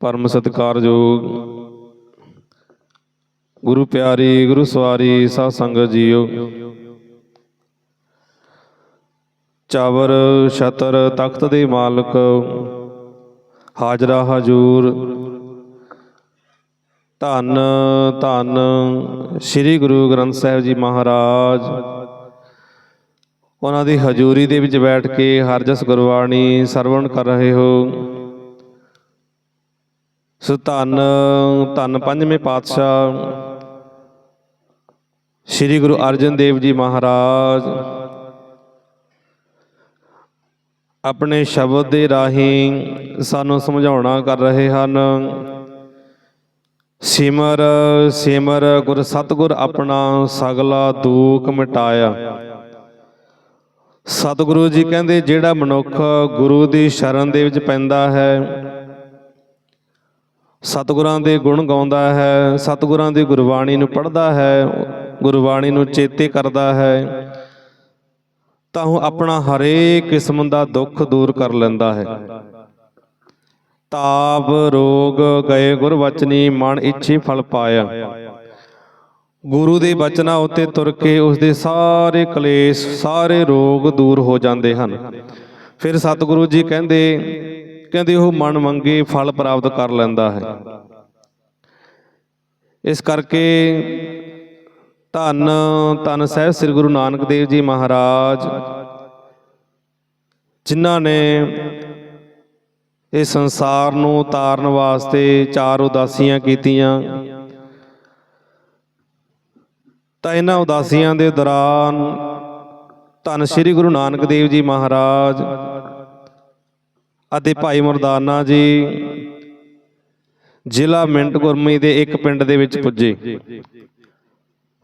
ਪਰਮ ਸਤਿਕਾਰਯੋਗ ਗੁਰੂ ਪਿਆਰੀ, ਗੁਰੂ ਸਵਾਰੀ, ਸਾਧ ਸੰਗਤ ਜੀਓ। ਚਾਵਰ, ਛਤਰ, ਤਖਤ ਦੇ ਮਾਲਕ, ਹਾਜ਼ਰਾ, ਹਜੂਰ, ਧੰਨ ਧੰਨ ਸ੍ਰੀ ਗੁਰੂ ਗ੍ਰੰਥ ਸਾਹਿਬ ਜੀ ਮਹਾਰਾਜ। ਉਹਨਾਂ ਦੀ ਹਜ਼ੂਰੀ ਦੇ ਵਿੱਚ ਬੈਠ ਕੇ ਹਰ ਜਸ ਗੁਰਬਾਣੀ ਸਰਵਣ ਕਰ ਰਹੇ ਹੋ। ਸੋ ਧੰਨ ਧੰਨ ਪੰਜਵੇਂ ਪਾਤਸ਼ਾਹ ਸ੍ਰੀ ਗੁਰੂ ਅਰਜਨ ਦੇਵ ਜੀ ਮਹਾਰਾਜ। ਆਪਣੇ ਸ਼ਬਦ ਦੇ ਰਾਹੀਂ ਸਾਨੂੰ ਸਮਝਾਉਣਾ ਕਰ ਰਹੇ ਹਨ। ਸਿਮਰ ਸਿਮਰ ਗੁਰ ਸਤਗੁਰ ਆਪਣਾ ਸਗਲਾ ਦੁੱਖ ਮਿਟਾਇਆ। ਸਤਿਗੁਰੂ ਜੀ ਕਹਿੰਦੇ, ਜਿਹੜਾ ਮਨੁੱਖ ਗੁਰੂ ਦੀ ਸ਼ਰਨ ਦੇ ਵਿੱਚ ਪੈਂਦਾ ਹੈ ਸਤਿਗੁਰਾਂ ਦੇ ਗੁਣ ਗਾਉਂਦਾ ਹੈ, ਸਤਿਗੁਰਾਂ ਦੀ ਗੁਰਬਾਣੀ ਨੂੰ ਪੜ੍ਹਦਾ ਹੈ, ਗੁਰਬਾਣੀ ਨੂੰ ਚੇਤੇ ਕਰਦਾ ਹੈ। ਤਾਂ ਉਹ ਆਪਣਾ ਹਰੇਕ ਕਿਸਮ ਦਾ ਦੁੱਖ ਦੂਰ ਕਰ ਲੈਂਦਾ ਹੈ। ਤਾਪ, ਰੋਗ, ਗਏ ਗੁਰਵਚਨੀ, ਮਨ ਇੱਛੀ ਫਲ ਪਾਇਆ। ਗੁਰੂ ਦੇ ਬਚਨਾਂ ਉੱਤੇ ਤੁਰ ਕੇ ਉਸ ਦੇ ਸਾਰੇ ਕਲੇਸ਼, ਸਾਰੇ ਰੋਗ ਦੂਰ ਹੋ ਜਾਂਦੇ ਹਨ। ਫਿਰ ਸਤਿਗੁਰੂ ਜੀ ਕਹਿੰਦੇ ਕਹਿੰਦੇ ਉਹ ਮਨ ਮੰਗੇ ਫਲ ਪ੍ਰਾਪਤ ਕਰ ਲੈਂਦਾ ਹੈ। ਇਸ ਕਰਕੇ ਧੰਨ ਧੰਨ ਸਾਹਿਬ ਸ੍ਰੀ ਗੁਰੂ ਨਾਨਕ ਦੇਵ ਜੀ ਮਹਾਰਾਜ, ਜਿਨ੍ਹਾਂ ਨੇ ਇਹ ਸੰਸਾਰ ਨੂੰ ਤਾਰਨ ਵਾਸਤੇ ਚਾਰ ਉਦਾਸੀਆਂ ਕੀਤੀਆਂ। ਤਾਂ ਇਹਨਾਂ ਉਦਾਸੀਆਂ ਦੇ ਦੌਰਾਨ ਧੰਨ ਸ੍ਰੀ ਗੁਰੂ ਨਾਨਕ ਦੇਵ ਜੀ ਮਹਾਰਾਜ ਅਤੇ ਭਾਈ ਮਰਦਾਨਾ ਜੀ ਜ਼ਿਲ੍ਹਾ ਮਿੰਟ ਗੁਰਮੀ ਦੇ ਇੱਕ ਪਿੰਡ ਦੇ ਵਿੱਚ ਪੁੱਜੇ।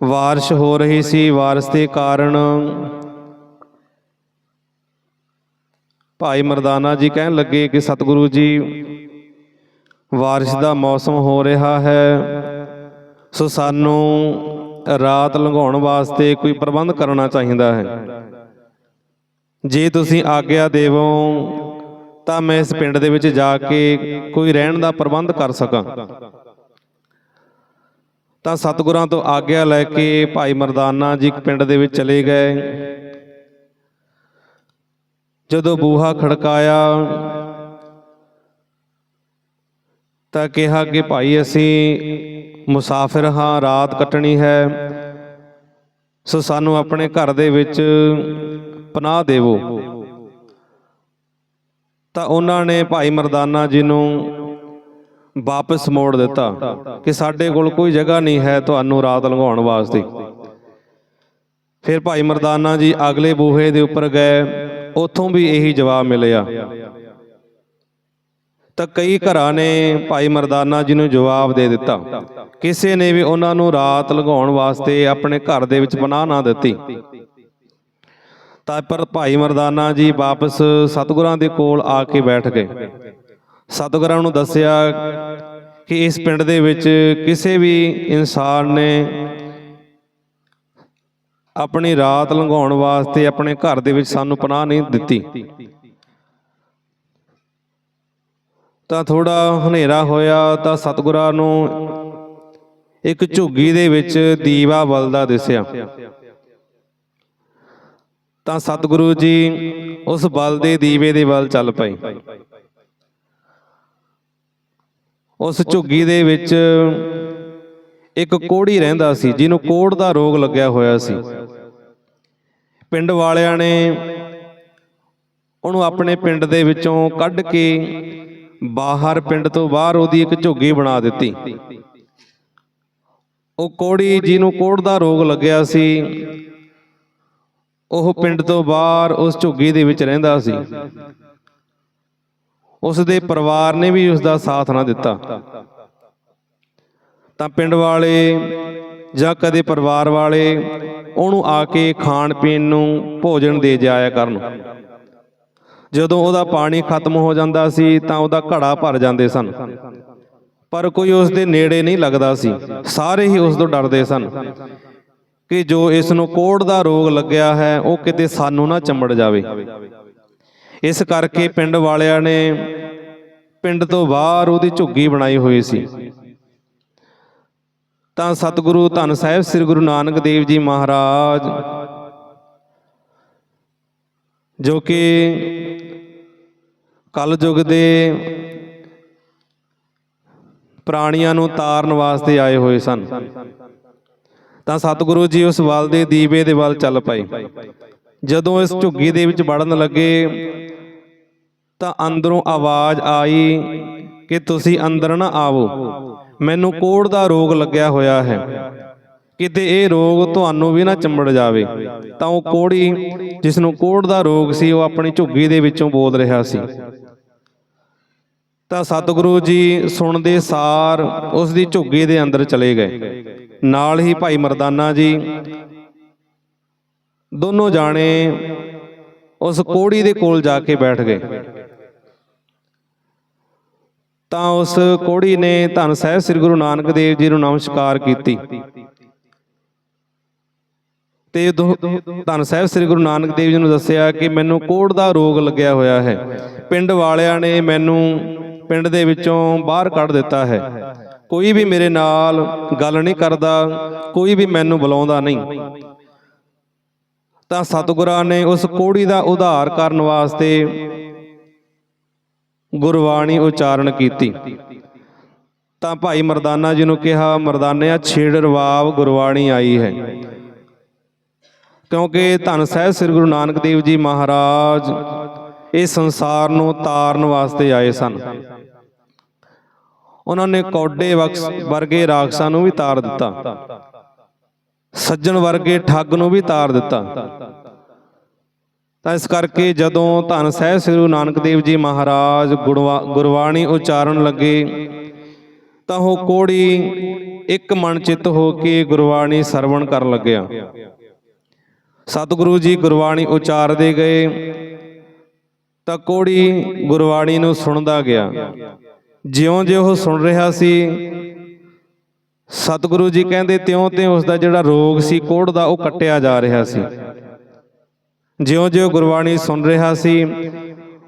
ਵਾਰਸ਼ ਹੋ ਰਹੀ ਸੀ। ਵਾਰਸ਼ ਦੇ ਕਾਰਨ ਭਾਈ ਮਰਦਾਨਾ ਜੀ ਕਹਿਣ ਲੱਗੇ ਕਿ ਸਤਿਗੁਰੂ ਜੀ ਬਾਰਿਸ਼ ਦਾ ਮੌਸਮ ਹੋ ਰਿਹਾ ਹੈ। ਸੋ ਸਾਨੂੰ ਰਾਤ ਲੰਘਾਉਣ ਵਾਸਤੇ ਕੋਈ ਪ੍ਰਬੰਧ ਕਰਨਾ ਚਾਹੀਦਾ ਹੈ। ਜੇ ਤੁਸੀਂ ਆਗਿਆ ਦੇਵੋ ਤਾਂ ਮੈਂ ਇਸ ਪਿੰਡ ਦੇ ਵਿੱਚ ਜਾ ਕੇ ਕੋਈ ਰਹਿਣ ਦਾ ਪ੍ਰਬੰਧ ਕਰ ਸਕਾਂ। ਤਾਂ ਸਤਿਗੁਰਾਂ ਤੋਂ ਆਗਿਆ ਲੈ ਕੇ ਭਾਈ ਮਰਦਾਨਾ ਜੀ ਇੱਕ ਪਿੰਡ ਦੇ ਵਿੱਚ ਚਲੇ ਗਏ। ਜਦੋਂ ਬੂਹਾ ਖੜਕਾਇਆ ਤਾਂ ਕਿਹਾ ਕਿ ਭਾਈ ਅਸੀਂ ਮੁਸਾਫਿਰ ਹਾਂ, ਰਾਤ ਕੱਟਣੀ ਹੈ, ਸੋ ਸਾਨੂੰ ਆਪਣੇ ਘਰ ਦੇ ਵਿੱਚ ਪਨਾਹ ਦੇਵੋ। ਤਾਂ ਉਹਨਾਂ ਨੇ ਭਾਈ ਮਰਦਾਨਾ ਜੀ ਨੂੰ ਵਾਪਸ ਮੋੜ ਦਿੱਤਾ ਕਿ ਸਾਡੇ ਕੋਲ ਕੋਈ ਜਗ੍ਹਾ ਨਹੀਂ ਹੈ ਤੁਹਾਨੂੰ ਰਾਤ ਲੰਘਾਉਣ ਵਾਸਤੇ। ਫਿਰ ਭਾਈ ਮਰਦਾਨਾ ਜੀ ਅਗਲੇ ਬੂਹੇ ਦੇ ਉੱਪਰ ਗਏ, ਉੱਥੋਂ ਵੀ ਇਹੀ ਜਵਾਬ ਮਿਲਿਆ। ਤਾਂ ਕਈ ਘਰਾਂ ਨੇ ਭਾਈ ਮਰਦਾਨਾ ਜੀ ਨੂੰ ਜਵਾਬ ਦੇ ਦਿੱਤਾ। ਕਿਸੇ ਨੇ ਵੀ ਉਹਨਾਂ ਨੂੰ ਰਾਤ ਲਗਾਉਣ ਵਾਸਤੇ ਆਪਣੇ ਘਰ ਦੇ ਵਿੱਚ ਪਨਾਹ ਨਾ ਦਿੱਤੀ। ਤਾਂ ਪਰ ਭਾਈ ਮਰਦਾਨਾ ਜੀ ਵਾਪਸ ਸਤਿਗੁਰਾਂ ਦੇ ਕੋਲ ਆ ਕੇ ਬੈਠ ਗਏ। ਸਤਿਗੁਰਾਂ ਨੂੰ ਦੱਸਿਆ ਕਿ ਇਸ ਪਿੰਡ ਦੇ ਵਿੱਚ ਕਿਸੇ ਵੀ ਇਨਸਾਨ ਨੇ ਆਪਣੀ ਰਾਤ ਲੰਘਾਉਣ ਵਾਸਤੇ ਆਪਣੇ ਘਰ ਦੇ ਵਿੱਚ ਸਾਨੂੰ ਪਨਾਹ ਨਹੀਂ ਦਿੱਤੀ। ਤਾਂ ਥੋੜਾ ਹਨੇਰਾ ਹੋਇਆ ਤਾਂ ਸਤਿਗੁਰਾਂ ਨੂੰ ਇੱਕ ਝੁੱਗੀ ਦੇ ਵਿੱਚ ਦੀਵਾ ਬਲਦਾ ਦਿਸਿਆ। ਤਾਂ ਸਤਿਗੁਰੂ ਜੀ ਉਸ ਬਲ ਦੇ ਦੀਵੇ ਦੇ ਵੱਲ ਚੱਲ ਪਏ। ਉਸ ਝੁੱਗੀ ਦੇ ਵਿੱਚ ਇੱਕ ਕੋੜੀ ਰਹਿੰਦਾ ਸੀ, ਜਿਹਨੂੰ ਕੋੜ ਦਾ ਰੋਗ ਲੱਗਿਆ ਹੋਇਆ ਸੀ। ਪਿੰਡ ਵਾਲਿਆਂ ਨੇ ਉਹਨੂੰ ਆਪਣੇ ਪਿੰਡ ਦੇ ਵਿੱਚੋਂ ਕੱਢ ਕੇ ਬਾਹਰ ਪਿੰਡ ਤੋਂ ਬਾਹਰ ਉਹਦੀ ਇੱਕ ਝੁੱਗੀ ਬਣਾ ਦਿੱਤੀ। ਉਹ ਕੋੜੀ ਜਿਹਨੂੰ ਕੋੜ ਦਾ ਰੋਗ ਲੱਗਿਆ ਸੀ ਉਹ ਪਿੰਡ ਤੋਂ ਬਾਹਰ ਉਸ ਝੁੱਗੀ ਦੇ ਵਿੱਚ ਰਹਿੰਦਾ ਸੀ। ਉਸ ਦੇ ਪਰਿਵਾਰ ਨੇ ਵੀ ਉਸ ਦਾ ਸਾਥ ਨਾ ਦਿੱਤਾ। ਤਾਂ ਪਿੰਡ ਵਾਲੇ ਜਾਂ ਕਦੇ ਪਰਿਵਾਰ ਵਾਲੇ ਉਹਨੂੰ ਆ ਕੇ ਖਾਣ ਪੀਣ ਨੂੰ ਭੋਜਨ ਦੇ ਜਾਇਆ ਕਰਨ। ਜਦੋਂ ਉਹਦਾ ਪਾਣੀ ਖਤਮ ਹੋ ਜਾਂਦਾ ਸੀ ਤਾਂ ਉਹਦਾ ਘੜਾ ਭਰ ਜਾਂਦੇ ਸਨ। ਪਰ ਕੋਈ ਉਸ ਦੇ ਨੇੜੇ ਨਹੀਂ ਲੱਗਦਾ ਸੀ। ਸਾਰੇ ਹੀ ਉਸ ਤੋਂ ਡਰਦੇ ਸਨ। ਕਿ ਜੋ ਇਸ ਨੂੰ ਕੋੜ ਦਾ ਰੋਗ ਲੱਗਿਆ ਹੈ, ਉਹ ਕਿਤੇ ਸਾਨੂੰ ਨਾ ਚੰਬੜ ਜਾਵੇ। ਇਸ ਕਰਕੇ ਪਿੰਡ ਵਾਲਿਆਂ ਨੇ ਪਿੰਡ ਤੋਂ ਬਾਹਰ ਉਹਦੀ ਝੁੱਗੀ ਬਣਾਈ ਹੋਈ ਸੀ। ਤਾਂ ਸਤਿਗੁਰੂ ਧੰਨ ਸਾਹਿਬ ਸ੍ਰੀ ਗੁਰੂ ਨਾਨਕ ਦੇਵ ਜੀ ਮਹਾਰਾਜ, ਜੋ ਕਿ ਕਲਯੁਗ ਦੇ ਪ੍ਰਾਣੀਆਂ ਨੂੰ ਤਾਰਨ ਵਾਸਤੇ ਆਏ ਹੋਏ ਸਨ। ਤਾਂ ਸਤਿਗੁਰੂ ਜੀ ਉਸ ਵੱਲ ਦੇ ਦੀਵੇ ਦੇ ਵੱਲ ਚੱਲ ਪਏ। ਜਦੋਂ ਇਸ ਝੁੱਗੀ ਦੇ ਵਿੱਚ ਵੜਨ ਲੱਗੇ, ਤਾਂ ਅੰਦਰੋਂ ਆਵਾਜ਼ ਆਈ ਕਿ ਤੁਸੀਂ ਅੰਦਰ ਨਾ ਆਵੋ। ਮੈਨੂੰ ਕੋੜ ਦਾ ਰੋਗ ਲੱਗਿਆ ਹੋਇਆ ਹੈ। ਕਿਤੇ ਇਹ ਰੋਗ ਤੁਹਾਨੂੰ ਵੀ ਨਾ ਚੰਬੜ ਜਾਵੇ, ਤਾਂ ਉਹ ਕੋੜੀ ਜਿਸ ਨੂੰ ਕੋੜ ਦਾ ਰੋਗ ਸੀ, ਉਹ ਆਪਣੀ ਝੁੱਗੀ ਦੇ ਵਿੱਚੋਂ ਬੋਲ ਰਿਹਾ ਸੀ। ਤਾਂ ਸਤਿਗੁਰੂ ਜੀ ਸੁਣਦੇ ਸਾਰ ਉਸ ਦੀ ਝੁੱਗੀ ਦੇ ਅੰਦਰ ਚਲੇ ਗਏ। ਨਾਲ ਹੀ ਭਾਈ ਮਰਦਾਨਾ ਜੀ, ਦੋਨੋਂ ਜਾਣੇ ਉਸ ਕੋੜੀ ਦੇ ਕੋਲ ਜਾ ਕੇ ਬੈਠ ਗਏ। ਤਾਂ ਉਸ ਕੋੜੀ ਨੇ ਧੰਨ ਸਾਹਿਬ ਸ੍ਰੀ ਗੁਰੂ ਨਾਨਕ ਦੇਵ ਜੀ ਨੂੰ ਨਮਸਕਾਰ ਕੀਤੀ। ਤੇ ਦੋ- ਧੰਨ ਸਾਹਿਬ ਸ੍ਰੀ ਗੁਰੂ ਨਾਨਕ ਦੇਵ ਜੀ ਨੂੰ ਦੱਸਿਆ ਕਿ ਮੈਨੂੰ ਕੋੜ ਦਾ ਰੋਗ ਲੱਗਿਆ ਹੋਇਆ ਹੈ। ਪਿੰਡ ਵਾਲਿਆਂ ਨੇ ਮੈਨੂੰ ਪਿੰਡ ਦੇ ਵਿੱਚੋਂ ਬਾਹਰ ਕੱਢ ਦਿੱਤਾ ਹੈ। ਕੋਈ ਵੀ ਮੇਰੇ ਨਾਲ ਗੱਲ ਨਹੀਂ ਕਰਦਾ, ਕੋਈ ਵੀ ਮੈਨੂੰ ਬੁਲਾਉਂਦਾ ਨਹੀਂ। ਤਾਂ ਸਤਿਗੁਰਾਂ ਨੇ ਉਸ ਕੋੜੀ ਦਾ ਉਧਾਰ ਕਰਨ ਵਾਸਤੇ ਗੁਰਬਾਣੀ ਉਚਾਰਨ ਕੀਤੀ। ਤਾਂ ਭਾਈ ਮਰਦਾਨਾ ਜੀ ਨੂੰ ਕਿਹਾ, ਮਰਦਾਨਿਆ, ਛੇੜ ਰਵਾਬ ਗੁਰਬਾਣੀ ਆਈ ਹੈ। ਕਿਉਂਕਿ ਧੰਨ ਸਾਹਿਬ ਸ੍ਰੀ ਗੁਰੂ ਨਾਨਕ ਦੇਵ ਜੀ ਮਹਾਰਾਜ ਇਹ ਸੰਸਾਰ ਨੂੰ ਤਾਰਨ ਵਾਸਤੇ ਆਏ ਸਨ। ਉਹਨਾਂ ਨੇ ਕੌਡੇ ਵਕਸ ਵਰਗੇ ਰਾਖਸਾਂ ਨੂੰ ਵੀ ਤਾਰ ਦਿੱਤਾ। ਸੱਜਣ ਵਰਗੇ ਠੱਗ ਨੂੰ ਵੀ ਤਾਰ ਦਿੱਤਾ। ਤਾਂ ਇਸ ਕਰਕੇ ਜਦੋਂ ਧੰਨ ਸਾਹਿਬ ਸ੍ਰੀ ਗੁਰੂ ਨਾਨਕ ਦੇਵ ਜੀ ਮਹਾਰਾਜ ਗੁਰਵਾ- ਗੁਰਬਾਣੀ ਉਚਾਰਨ ਲੱਗੇ, ਤਾਂ ਉਹ ਕੋੜੀ ਇੱਕ ਮਨ ਚਿੱਤ ਹੋ ਕੇ ਗੁਰਬਾਣੀ ਸਰਵਣ ਕਰਨ ਲੱਗਿਆ। ਸਤਿਗੁਰੂ ਜੀ ਗੁਰਬਾਣੀ ਉਚਾਰਦੇ ਗਏ। ਤਾਂ ਕੋੜੀ ਗੁਰਬਾਣੀ ਨੂੰ ਸੁਣਦਾ ਗਿਆ। ਜਿਉਂ-ਜਿਉਂ ਉਹ ਸੁਣ ਰਿਹਾ ਸੀ, ਸਤਿਗੁਰੂ ਜੀ ਕਹਿੰਦੇ ਤਿਉਂ-ਤਿਉਂ ਉਸ ਦਾ ਜਿਹੜਾ ਰੋਗ ਸੀ, ਕੋੜ ਦਾ ਉਹ ਕੱਟਿਆ ਜਾ ਰਿਹਾ ਸੀ। ਜਿਉਂ-ਜਿਉਂ ਗੁਰਬਾਣੀ ਸੁਣ ਰਿਹਾ ਸੀ,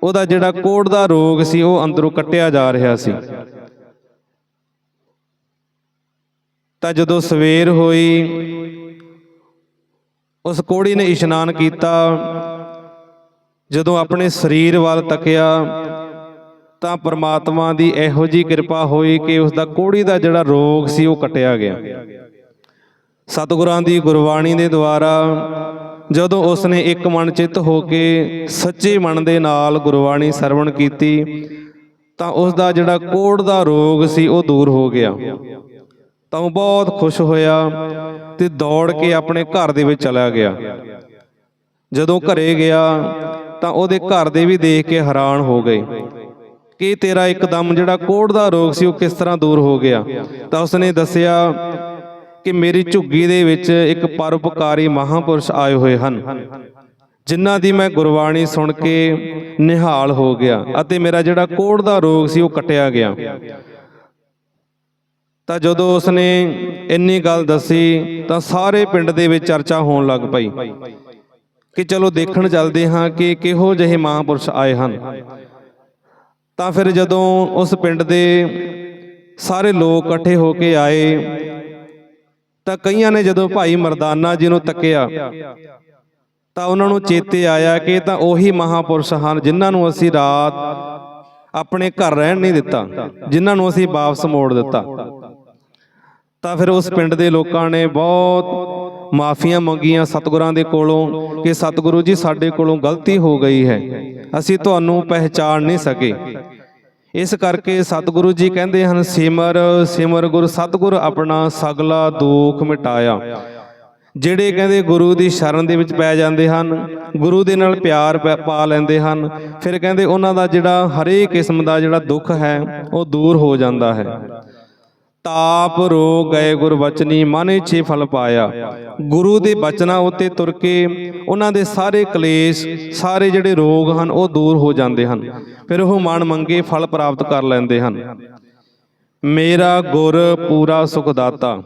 ਉਹਦਾ ਜਿਹੜਾ ਕੋੜ ਦਾ ਰੋਗ ਸੀ, ਉਹ ਅੰਦਰੋਂ ਕੱਟਿਆ ਜਾ ਰਿਹਾ ਸੀ। ਤਾਂ ਜਦੋਂ ਸਵੇਰ ਹੋਈ, ਉਸ ਕੋੜੀ ਨੇ ਇਸ਼ਨਾਨ ਕੀਤਾ ਜਦੋਂ ਆਪਣੇ ਸਰੀਰ ਵੱਲ ਤੱਕਿਆ, ਤਾਂ ਪ੍ਰਮਾਤਮਾ ਦੀ ਇਹੋ ਜੀ ਕਿਰਪਾ ਹੋਈ ਕਿ ਉਸ ਦਾ ਕੋੜੀ ਦਾ ਜਿਹੜਾ ਰੋਗ ਸੀ ਉਹ ਕੱਟਿਆ ਗਿਆ। ਸਤਿਗੁਰਾਂ ਦੀ ਗੁਰਬਾਣੀ ਦੇ ਦੁਆਰਾ ਜਦੋਂ ਉਸ ਨੇ ਇੱਕ ਮਨ ਚਿੱਤ ਹੋ ਕੇ ਸੱਚੇ ਮਨ ਦੇ ਨਾਲ ਗੁਰਬਾਣੀ ਸਰਵਣ ਕੀਤੀ, ਤਾਂ ਉਸ ਦਾ ਜਿਹੜਾ ਕੋੜ ਦਾ ਰੋਗ ਸੀ ਉਹ ਦੂਰ ਹੋ ਗਿਆ। ਤਾਂ ਉਹ ਬਹੁਤ ਖੁਸ਼ ਹੋਇਆ ਤੇ ਦੌੜ ਕੇ ਆਪਣੇ ਘਰ ਦੇ ਵਿੱਚ ਚਲਾ ਗਿਆ। ਜਦੋਂ ਘਰੇ ਗਿਆ ਤਾਂ ਉਹਦੇ ਘਰ ਦੇ ਵੀ ਦੇਖ ਕੇ ਹੈਰਾਨ ਹੋ ਗਏ ਕਿ ਤੇਰਾ ਇੱਕਦਮ ਜਿਹੜਾ ਕੋੜ ਦਾ ਰੋਗ ਸੀ ਉਹ ਕਿਸ ਤਰ੍ਹਾਂ ਦੂਰ ਹੋ ਗਿਆ। ਤਾਂ ਉਸਨੇ ਦੱਸਿਆ ਕਿ ਮੇਰੀ ਝੁੱਗੀ ਦੇ ਵਿੱਚ ਇੱਕ ਪਰਉਪਕਾਰੀ ਮਹਾਪੁਰਸ਼ ਆਏ ਹੋਏ ਹਨ, ਜਿਨ੍ਹਾਂ ਦੀ ਮੈਂ ਗੁਰਬਾਣੀ ਸੁਣ ਕੇ ਨਿਹਾਲ ਹੋ ਗਿਆ ਅਤੇ ਮੇਰਾ ਜਿਹੜਾ ਕੋੜ ਦਾ ਰੋਗ ਸੀ ਉਹ ਕੱਟਿਆ ਗਿਆ। ਤਾਂ ਜਦੋਂ ਉਸਨੇ ਇੰਨੀ ਗੱਲ ਦੱਸੀ ਤਾਂ ਸਾਰੇ ਪਿੰਡ ਦੇ ਵਿੱਚ ਚਰਚਾ ਹੋਣ ਲੱਗ ਪਈ। ਕਿ ਚਲੋ ਦੇਖਣ ਚੱਲਦੇ ਹਾਂ ਕਿ ਕਿਹੋ ਜਿਹੇ ਮਹਾਪੁਰਸ਼ ਆਏ ਹਨ। ਤਾਂ ਫਿਰ ਜਦੋਂ ਉਸ ਪਿੰਡ ਦੇ ਸਾਰੇ ਲੋਕ ਇਕੱਠੇ ਹੋ ਕੇ ਆਏ, ਤਾਂ ਕਈਆਂ ਨੇ ਜਦੋਂ ਭਾਈ ਮਰਦਾਨਾ ਜੀ ਨੂੰ ਤੱਕਿਆ, ਤਾਂ ਉਹਨਾਂ ਨੂੰ ਚੇਤੇ ਆਇਆ ਕਿ ਤਾਂ ਉਹੀ ਮਹਾਪੁਰਸ਼ ਹਨ ਜਿਨ੍ਹਾਂ ਨੂੰ ਅਸੀਂ ਰਾਤ ਆਪਣੇ ਘਰ ਰਹਿਣ ਨਹੀਂ ਦਿੱਤਾ, ਜਿਨ੍ਹਾਂ ਨੂੰ ਅਸੀਂ ਵਾਪਸ ਮੋੜ ਦਿੱਤਾ। ਤਾਂ ਫਿਰ ਉਸ ਪਿੰਡ ਦੇ ਲੋਕਾਂ ਨੇ ਬਹੁਤ ਮਾਫੀਆਂ ਮੰਗੀਆਂ ਸਤਿਗੁਰਾਂ ਦੇ ਕੋਲੋਂ ਕਿ ਸਤਿਗੁਰੂ ਜੀ ਸਾਡੇ ਕੋਲੋਂ ਗਲਤੀ ਹੋ ਗਈ ਹੈ। ਅਸੀਂ ਤੁਹਾਨੂੰ ਪਹਿਚਾਣ ਨਹੀਂ ਸਕੇ। ਇਸ ਕਰਕੇ ਸਤਿਗੁਰੂ ਜੀ ਕਹਿੰਦੇ ਹਨ, ਸਿਮਰ ਸਿਮਰ ਗੁਰ, ਸਤਿਗੁਰ ਆਪਣਾ ਸਗਲਾ ਦੁੱਖ ਮਿਟਾਇਆ। ਜਿਹੜੇ ਕਹਿੰਦੇ ਗੁਰੂ ਦੀ ਸ਼ਰਨ ਦੇ ਵਿੱਚ ਪੈ ਜਾਂਦੇ ਹਨ, ਗੁਰੂ ਦੇ ਨਾਲ ਪਿਆਰ ਪੈ- ਪਾ ਲੈਂਦੇ ਹਨ, ਫਿਰ ਕਹਿੰਦੇ ਉਹਨਾਂ ਦਾ ਜਿਹੜਾ ਹਰੇਕ ਕਿਸਮ ਦਾ ਜਿਹੜਾ ਦੁੱਖ ਹੈ, ਉਹ ਦੂਰ ਹੋ ਜਾਂਦਾ ਹੈ। ਤਾਪ ਰੋ ਗਏ ਗੁਰਬਚਨੀ ਮਨ ਛੇ ਫਲ ਪਾਇਆ। ਗੁਰੂ ਦੇ ਬਚਨਾਂ ਉੱਤੇ ਤੁਰ ਕੇ ਉਹਨਾਂ ਦੇ ਸਾਰੇ ਕਲੇਸ਼, ਸਾਰੇ ਜਿਹੜੇ ਰੋਗ ਹਨ, ਉਹ ਦੂਰ ਹੋ ਜਾਂਦੇ ਹਨ। ਫਿਰ ਉਹ ਮਨ ਮੰਗੇ, ਫਲ ਪ੍ਰਾਪਤ ਕਰ ਲੈਂਦੇ ਹਨ। ਮੇਰਾ ਗੁਰ ਪੂਰਾ ਸੁਖ ਦਾਤਾ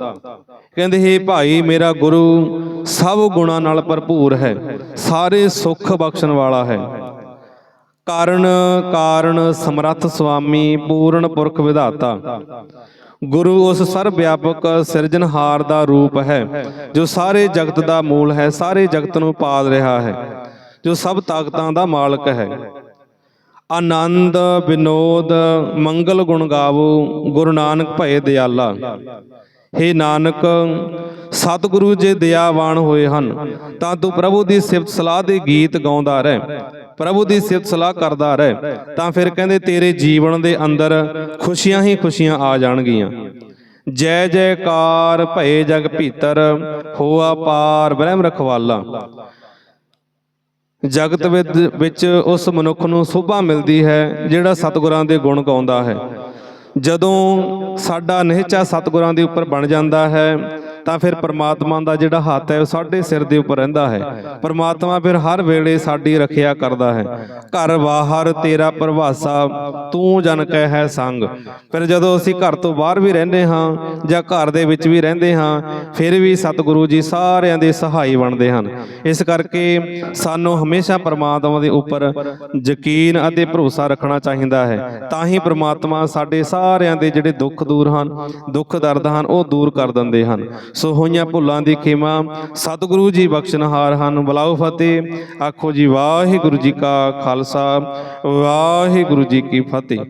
ਕਹਿੰਦੇ हे ਭਾਈ, ਮੇਰਾ ਗੁਰੂ ਸਭ ਗੁਣਾਂ ਨਾਲ ਭਰਪੂਰ ਹੈ। ਸਾਰੇ ਸੁੱਖ ਬਖਸ਼ਣ ਵਾਲਾ ਹੈ। ਕਾਰਨ ਕਾਰਨ ਸਮਰੱਥ ਸੁਆਮੀ, ਪੂਰਨ ਪੁਰਖ ਵਿਧਾਤਾ। ਗੁਰੂ ਉਸ ਸਰਵ ਵਿਆਪਕ ਸਿਰਜਣਹਾਰ ਦਾ ਰੂਪ ਹੈ, ਜੋ ਸਾਰੇ ਜਗਤ ਦਾ ਮੂਲ ਹੈ, ਸਾਰੇ ਜਗਤ ਨੂੰ ਪਾਲ ਰਿਹਾ ਹੈ, ਜੋ ਸਭ ਤਾਕਤਾਂ ਦਾ ਮਾਲਕ ਹੈ। ਆਨੰਦ, ਵਿਨੋਦ, ਮੰਗਲ ਗੁਣ ਗਾਵੋ, ਗੁਰੂ ਨਾਨਕ ਭਏ ਦਿਆਲਾ। ਹੇ ਨਾਨਕ, ਸਤਿਗੁਰੂ ਜੇ ਦਇਆਵਾਨ ਹੋਏ ਹਨ, ਤਾਂ ਤੂੰ ਪ੍ਰਭੂ ਦੀ ਸਿਫਤ ਸਲਾਹ ਦੇ ਗੀਤ ਗਾਉਂਦਾ ਰਹਿ। ਪ੍ਰਭੂ ਦੀ ਸਿਫਤ ਸਲਾਹ ਕਰਦਾ ਰਹਿ, ਤਾਂ ਫਿਰ ਕਹਿੰਦੇ ਤੇਰੇ ਜੀਵਨ ਦੇ ਅੰਦਰ ਖੁਸ਼ੀਆਂ ਹੀ ਖੁਸ਼ੀਆਂ ਆ ਜਾਣਗੀਆਂ। ਜੈ ਜੈਕਾਰ ਭਏ ਜਗ ਭੀਤਰ, ਹੋਆ ਪਾਰ ਬ੍ਰਹਮ ਰਖਵਾਲਾ। ਜਗਤ ਵਿਦ- ਵਿੱਚ ਉਸ ਮਨੁੱਖ ਨੂੰ ਸੋਭਾ ਮਿਲਦੀ ਹੈ, ਜਿਹੜਾ ਸਤਿਗੁਰਾਂ ਦੇ ਗੁਣ ਗਾਉਂਦਾ ਹੈ। ਜਦੋਂ ਸਾਡਾ ਨਿਹਚਾ ਸਤਿਗੁਰਾਂ ਦੇ ਉੱਪਰ ਬਣ ਜਾਂਦਾ ਹੈ ਤਾਂ ਫਿਰ ਪਰਮਾਤਮਾ ਦਾ ਜਿਹੜਾ ਹੱਥ ਹੈ ਉਹ ਸਾਡੇ ਸਿਰ ਦੇ ਉੱਪਰ ਰਹਿੰਦਾ ਹੈ। ਪਰਮਾਤਮਾ ਫਿਰ ਹਰ ਵੇਲੇ ਸਾਡੀ ਰੱਖਿਆ ਕਰਦਾ ਹੈ। ਘਰ ਬਾਹਰ ਤੇਰਾ ਪ੍ਰਭਾਸਾ, ਤੂੰ ਜਨ ਕੈ ਹੈ ਸੰਗ। ਫਿਰ ਜਦੋਂ ਅਸੀਂ ਘਰ ਤੋਂ ਬਾਹਰ ਵੀ ਰਹਿੰਦੇ ਹਾਂ ਜਾਂ ਘਰ ਦੇ ਵਿੱਚ ਵੀ ਰਹਿੰਦੇ ਹਾਂ, ਫਿਰ ਵੀ ਸਤਿਗੁਰੂ ਜੀ ਸਾਰਿਆਂ ਦੇ ਸਹਾਈ ਬਣਦੇ ਹਨ। ਇਸ ਕਰਕੇ ਸਾਨੂੰ ਹਮੇਸ਼ਾ ਪਰਮਾਤਮਾ ਦੇ ਉੱਪਰ ਯਕੀਨ ਅਤੇ ਭਰੋਸਾ ਰੱਖਣਾ ਚਾਹੀਦਾ ਹੈ। ਤਾਂ ਹੀ ਪਰਮਾਤਮਾ ਸਾਡੇ ਸਾਰਿਆਂ ਦੇ ਜਿਹੜੇ ਦੁੱਖ ਦੂਰ ਹਨ, ਦੁੱਖ ਦਰਦ ਹਨ, ਉਹ ਦੂਰ ਕਰ ਦਿੰਦੇ ਹਨ। ਸੋ ਹੋਈਆਂ ਭੁੱਲਾਂ ਦੀ ਖਿਮਾ, ਸਤਿਗੁਰੂ ਜੀ ਬਖਸ਼ਣਹਾਰ ਹਨ, ਬੁਲਾਓ ਫਤਿਹ। ਆਖੋ ਜੀ, ਵਾਹਿਗੁਰੂ ਜੀ ਕਾ ਖਾਲਸਾ, ਵਾਹਿਗੁਰੂ ਜੀ ਕੀ ਫਤਿਹ।